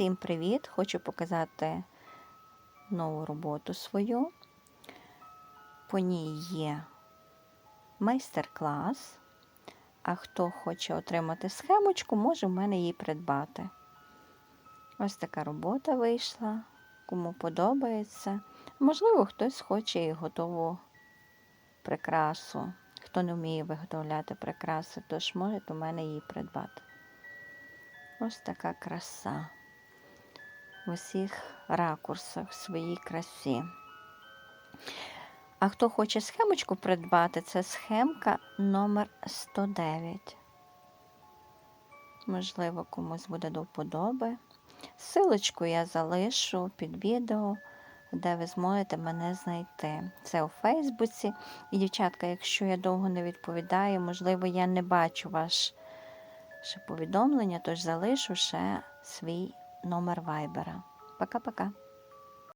Всім привіт! Хочу показати нову роботу свою. По ній є майстер-клас. А хто хоче отримати схемочку, може в мене її придбати. Ось така робота вийшла. Кому подобається. Можливо, хтось хоче і готову прикрасу. Хто не вміє виготовляти прикраси, тож може у мене її придбати. Ось така краса в усіх ракурсах в своїй красі. А хто хоче схемочку придбати, це схемка номер 109. Можливо, комусь буде до вподоби. Силочку я залишу під відео, де ви зможете мене знайти. Це у Фейсбуці. І, дівчатка, якщо я довго не відповідаю, можливо, я не бачу ваше повідомлення, тож залишу ще свій номер вайбера. Пока-пока.